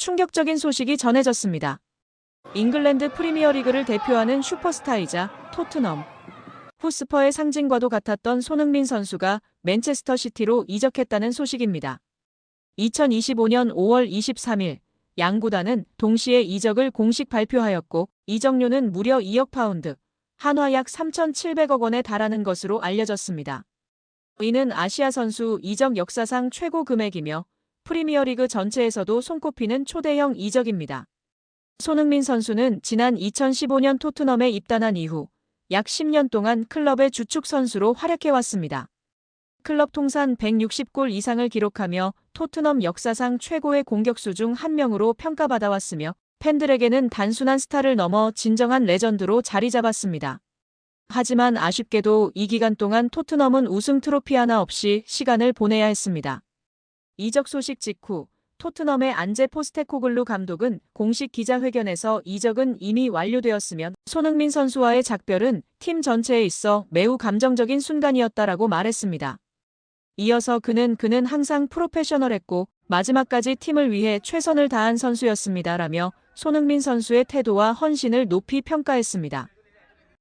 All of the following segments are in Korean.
충격적인 소식이 전해졌습니다. 잉글랜드 프리미어리그를 대표하는 슈퍼스타이자 토트넘, 후스퍼의 상징과도 같았던 손흥민 선수가 맨체스터 시티로 이적했다는 소식입니다. 2025년 5월 23일 양구단은 동시에 이적을 공식 발표하였고 이적료는 무려 2억 파운드, 한화 약 3,700억 원에 달하는 것으로 알려졌습니다. 이는 아시아 선수 이적 역사상 최고 금액이며 프리미어리그 전체에서도 손꼽히는 초대형 이적입니다. 손흥민 선수는 지난 2015년 토트넘에 입단한 이후 약 10년 동안 클럽의 주축 선수로 활약해왔습니다. 클럽 통산 160골 이상을 기록하며 토트넘 역사상 최고의 공격수 중 한 명으로 평가받아왔으며 팬들에게는 단순한 스타를 넘어 진정한 레전드로 자리 잡았습니다. 하지만 아쉽게도 이 기간 동안 토트넘은 우승 트로피 하나 없이 시간을 보내야 했습니다. 이적 소식 직후 토트넘의 안제 포스테코글루 감독은 공식 기자회견에서 이적은 이미 완료되었으며 손흥민 선수와의 작별은 팀 전체에 있어 매우 감정적인 순간이었다라고 말했습니다. 이어서 그는 그는 항상 프로페셔널했고 마지막까지 팀을 위해 최선을 다한 선수였습니다라며 손흥민 선수의 태도와 헌신을 높이 평가했습니다.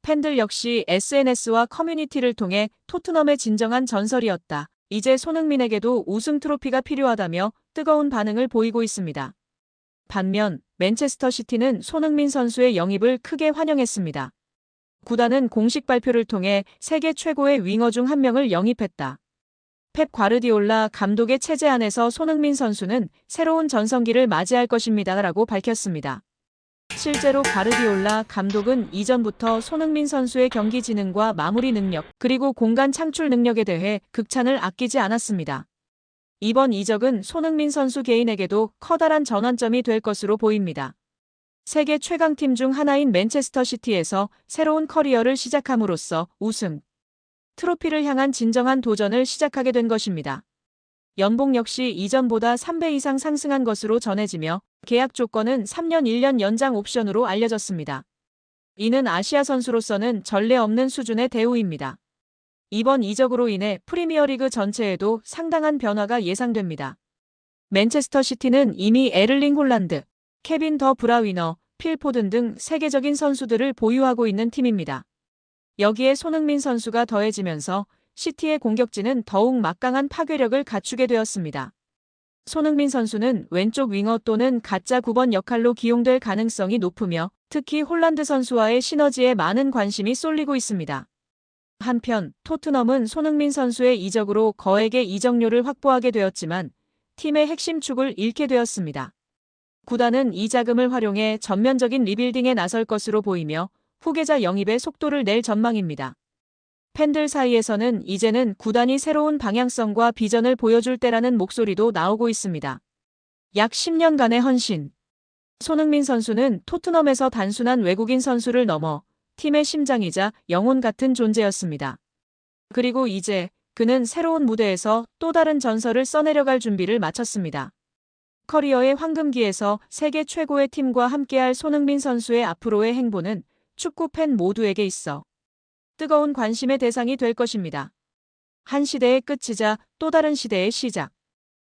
팬들 역시 SNS와 커뮤니티를 통해 토트넘의 진정한 전설이었다. 이제 손흥민에게도 우승 트로피가 필요하다며 뜨거운 반응을 보이고 있습니다. 반면 맨체스터 시티는 손흥민 선수의 영입을 크게 환영했습니다. 구단은 공식 발표를 통해 세계 최고의 윙어 중 한 명을 영입했다. 펩 과르디올라 감독의 체제 안에서 손흥민 선수는 새로운 전성기를 맞이할 것입니다라고 밝혔습니다. 실제로 과르디올라 감독은 이전부터 손흥민 선수의 경기 지능과 마무리 능력, 그리고 공간 창출 능력에 대해 극찬을 아끼지 않았습니다. 이번 이적은 손흥민 선수 개인에게도 커다란 전환점이 될 것으로 보입니다. 세계 최강팀 중 하나인 맨체스터 시티에서 새로운 커리어를 시작함으로써 우승, 트로피를 향한 진정한 도전을 시작하게 된 것입니다. 연봉 역시 이전보다 3배 이상 상승한 것으로 전해지며 계약 조건은 3년 1년 연장 옵션으로 알려졌습니다. 이는 아시아 선수로서는 전례 없는 수준의 대우입니다. 이번 이적으로 인해 프리미어리그 전체에도 상당한 변화가 예상됩니다. 맨체스터 시티는 이미 에를링 홀란드, 케빈 더 브라위너, 필 포든 등 세계적인 선수들을 보유하고 있는 팀입니다. 여기에 손흥민 선수가 더해지면서 시티의 공격진은 더욱 막강한 파괴력을 갖추게 되었습니다. 손흥민 선수는 왼쪽 윙어 또는 가짜 9번 역할로 기용될 가능성이 높으며 특히 홀란드 선수와의 시너지에 많은 관심이 쏠리고 있습니다. 한편 토트넘은 손흥민 선수의 이적으로 거액의 이적료를 확보하게 되었지만 팀의 핵심 축을 잃게 되었습니다. 구단은 이 자금을 활용해 전면적인 리빌딩에 나설 것으로 보이며 후계자 영입의 속도를 낼 전망입니다. 팬들 사이에서는 이제는 구단이 새로운 방향성과 비전을 보여줄 때라는 목소리도 나오고 있습니다. 약 10년간의 헌신. 손흥민 선수는 토트넘에서 단순한 외국인 선수를 넘어 팀의 심장이자 영혼 같은 존재였습니다. 그리고 이제 그는 새로운 무대에서 또 다른 전설을 써내려갈 준비를 마쳤습니다. 커리어의 황금기에서 세계 최고의 팀과 함께할 손흥민 선수의 앞으로의 행보는 축구 팬 모두에게 있어 뜨거운 관심의 대상이 될 것입니다. 한 시대의 끝이자 또 다른 시대의 시작.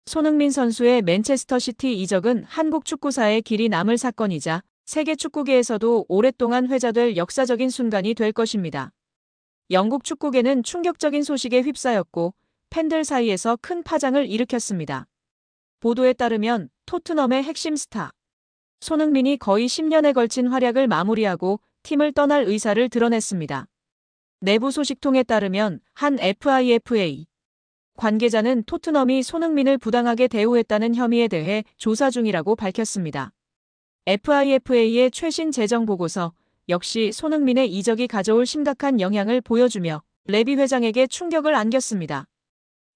손흥민 선수의 맨체스터 시티 이적은 한국 축구사의 길이 남을 사건이자 세계 축구계에서도 오랫동안 회자될 역사적인 순간이 될 것입니다. 영국 축구계는 충격적인 소식에 휩싸였고 팬들 사이에서 큰 파장을 일으켰습니다. 보도에 따르면 토트넘의 핵심 스타 손흥민이 거의 10년에 걸친 활약을 마무리하고 팀을 떠날 의사를 드러냈습니다. 내부 소식통에 따르면 한 FIFA 관계자는 토트넘이 손흥민을 부당하게 대우했다는 혐의에 대해 조사 중이라고 밝혔습니다. FIFA의 최신 재정 보고서 역시 손흥민의 이적이 가져올 심각한 영향을 보여주며 레비 회장에게 충격을 안겼습니다.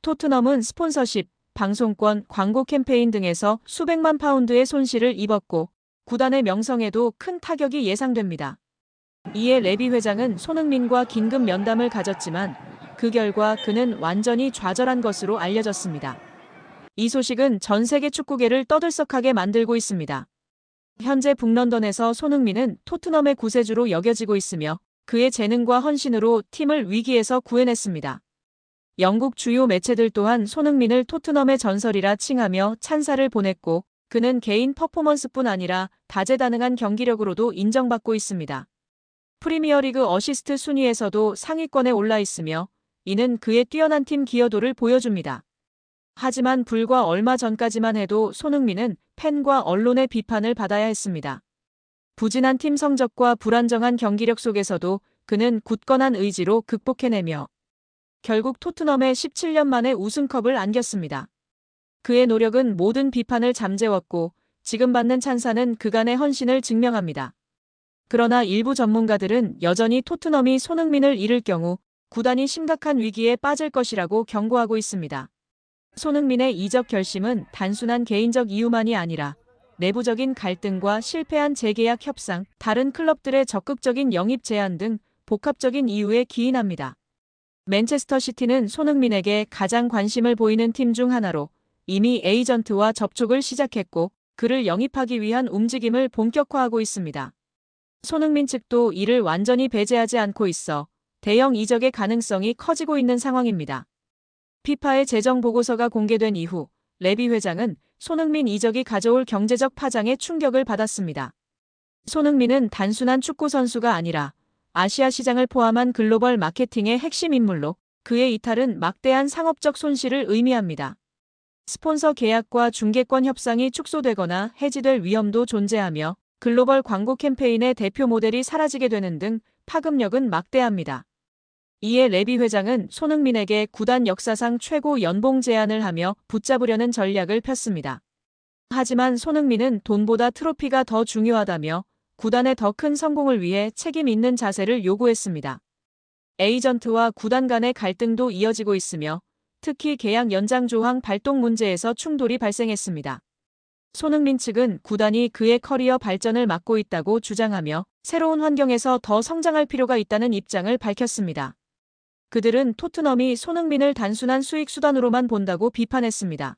토트넘은 스폰서십, 방송권, 광고 캠페인 등에서 수백만 파운드의 손실을 입었고 구단의 명성에도 큰 타격이 예상됩니다. 이에 레비 회장은 손흥민과 긴급 면담을 가졌지만 그 결과 그는 완전히 좌절한 것으로 알려졌습니다. 이 소식은 전 세계 축구계를 떠들썩하게 만들고 있습니다. 현재 북런던에서 손흥민은 토트넘의 구세주로 여겨지고 있으며 그의 재능과 헌신으로 팀을 위기에서 구해냈습니다. 영국 주요 매체들 또한 손흥민을 토트넘의 전설이라 칭하며 찬사를 보냈고 그는 개인 퍼포먼스뿐 아니라 다재다능한 경기력으로도 인정받고 있습니다. 프리미어리그 어시스트 순위에서도 상위권에 올라 있으며 이는 그의 뛰어난 팀 기여도를 보여줍니다. 하지만 불과 얼마 전까지만 해도 손흥민은 팬과 언론의 비판을 받아야 했습니다. 부진한 팀 성적과 불안정한 경기력 속에서도 그는 굳건한 의지로 극복해내며 결국 토트넘에 17년 만에 우승컵을 안겼습니다. 그의 노력은 모든 비판을 잠재웠고 지금 받는 찬사는 그간의 헌신을 증명합니다. 그러나 일부 전문가들은 여전히 토트넘이 손흥민을 잃을 경우 구단이 심각한 위기에 빠질 것이라고 경고하고 있습니다. 손흥민의 이적 결심은 단순한 개인적 이유만이 아니라 내부적인 갈등과 실패한 재계약 협상, 다른 클럽들의 적극적인 영입 제한 등 복합적인 이유에 기인합니다. 맨체스터 시티는 손흥민에게 가장 관심을 보이는 팀 중 하나로 이미 에이전트와 접촉을 시작했고 그를 영입하기 위한 움직임을 본격화하고 있습니다. 손흥민 측도 이를 완전히 배제하지 않고 있어 대형 이적의 가능성이 커지고 있는 상황입니다. 피파의 재정 보고서가 공개된 이후 레비 회장은 손흥민 이적이 가져올 경제적 파장에 충격을 받았습니다. 손흥민은 단순한 축구 선수가 아니라 아시아 시장을 포함한 글로벌 마케팅의 핵심 인물로 그의 이탈은 막대한 상업적 손실을 의미합니다. 스폰서 계약과 중개권 협상이 축소되거나 해지될 위험도 존재하며 글로벌 광고 캠페인의 대표 모델이 사라지게 되는 등 파급력은 막대합니다. 이에 레비 회장은 손흥민에게 구단 역사상 최고 연봉 제안을 하며 붙잡으려는 전략을 폈습니다. 하지만 손흥민은 돈보다 트로피가 더 중요하다며 구단의 더 큰 성공을 위해 책임 있는 자세를 요구했습니다. 에이전트와 구단 간의 갈등도 이어지고 있으며 특히 계약 연장 조항 발동 문제에서 충돌이 발생했습니다. 손흥민 측은 구단이 그의 커리어 발전을 막고 있다고 주장하며 새로운 환경에서 더 성장할 필요가 있다는 입장을 밝혔습니다. 그들은 토트넘이 손흥민을 단순한 수익 수단으로만 본다고 비판했습니다.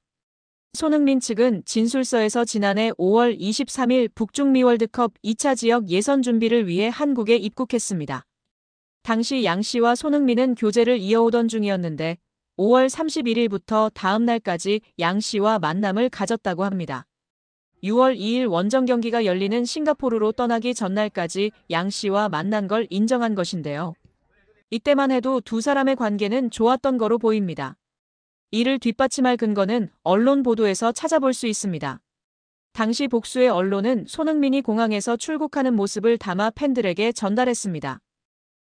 손흥민 측은 진술서에서 지난해 5월 23일 북중미 월드컵 2차 지역 예선 준비를 위해 한국에 입국했습니다. 당시 양 씨와 손흥민은 교제를 이어오던 중이었는데 5월 31일부터 다음 날까지 양 씨와 만남을 가졌다고 합니다. 6월 2일 원정 경기가 열리는 싱가포르로 떠나기 전날까지 양 씨와 만난 걸 인정한 것인데요. 이때만 해도 두 사람의 관계는 좋았던 거로 보입니다. 이를 뒷받침할 근거는 언론 보도에서 찾아볼 수 있습니다. 당시 복수의 언론은 손흥민이 공항에서 출국하는 모습을 담아 팬들에게 전달했습니다.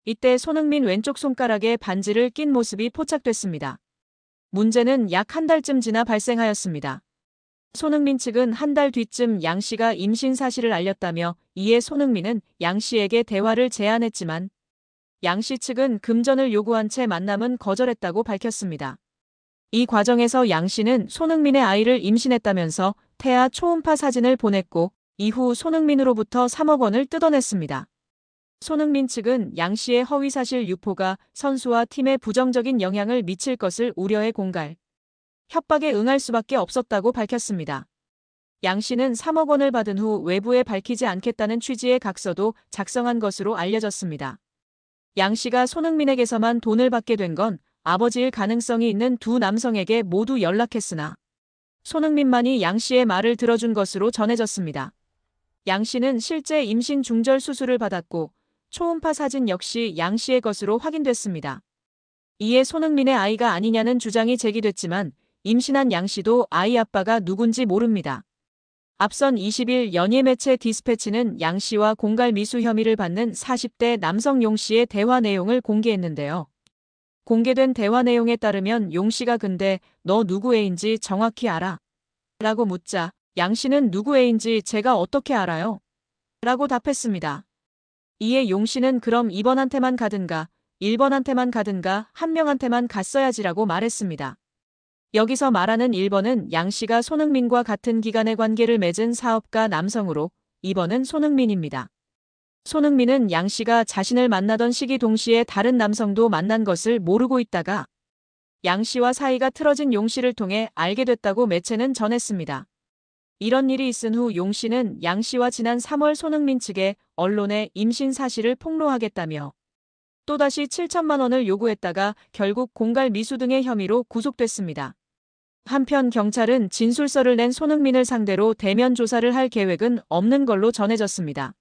이때 손흥민 왼쪽 손가락에 반지를 낀 모습이 포착됐습니다. 문제는 약 한 달쯤 지나 발생하였습니다. 손흥민 측은 한 달 뒤쯤 양 씨가 임신 사실을 알렸다며 이에 손흥민은 양 씨에게 대화를 제안했지만 양 씨 측은 금전을 요구한 채 만남은 거절했다고 밝혔습니다. 이 과정에서 양 씨는 손흥민의 아이를 임신했다면서 태아 초음파 사진을 보냈고 이후 손흥민으로부터 3억 원을 뜯어냈습니다. 손흥민 측은 양 씨의 허위사실 유포가 선수와 팀에 부정적인 영향을 미칠 것을 우려해 공갈. 협박에 응할 수밖에 없었다고 밝혔습니다. 양 씨는 3억 원을 받은 후 외부에 밝히지 않겠다는 취지의 각서도 작성한 것으로 알려졌습니다. 양 씨가 손흥민에게서만 돈을 받게 된 건 아버지일 가능성이 있는 두 남성에게 모두 연락했으나 손흥민만이 양 씨의 말을 들어준 것으로 전해졌습니다. 양 씨는 실제 임신 중절 수술을 받았고 초음파 사진 역시 양 씨의 것으로 확인됐습니다. 이에 손흥민의 아이가 아니냐는 주장이 제기됐지만 임신한 양 씨도 아이 아빠가 누군지 모릅니다. 앞선 20일 연예 매체 디스패치는 양 씨와 공갈 미수 혐의를 받는 40대 남성 용 씨의 대화 내용을 공개했는데요. 공개된 대화 내용에 따르면 용 씨가 근데 너 누구 애인지 정확히 알아? 라고 묻자 양 씨는 누구 애인지 제가 어떻게 알아요? 라고 답했습니다. 이에 용 씨는 그럼 2번한테만 가든가 1번한테만 가든가 한 명한테만 갔어야지라고 말했습니다. 여기서 말하는 1번은 양 씨가 손흥민과 같은 기간의 관계를 맺은 사업가 남성으로 2번은 손흥민입니다. 손흥민은 양 씨가 자신을 만나던 시기 동시에 다른 남성도 만난 것을 모르고 있다가 양 씨와 사이가 틀어진 용 씨를 통해 알게 됐다고 매체는 전했습니다. 이런 일이 있은 후 용 씨는 양 씨와 지난 3월 손흥민 측에 언론에 임신 사실을 폭로하겠다며 또다시 7천만 원을 요구했다가 결국 공갈 미수 등의 혐의로 구속됐습니다. 한편 경찰은 진술서를 낸 손흥민을 상대로 대면 조사를 할 계획은 없는 걸로 전해졌습니다.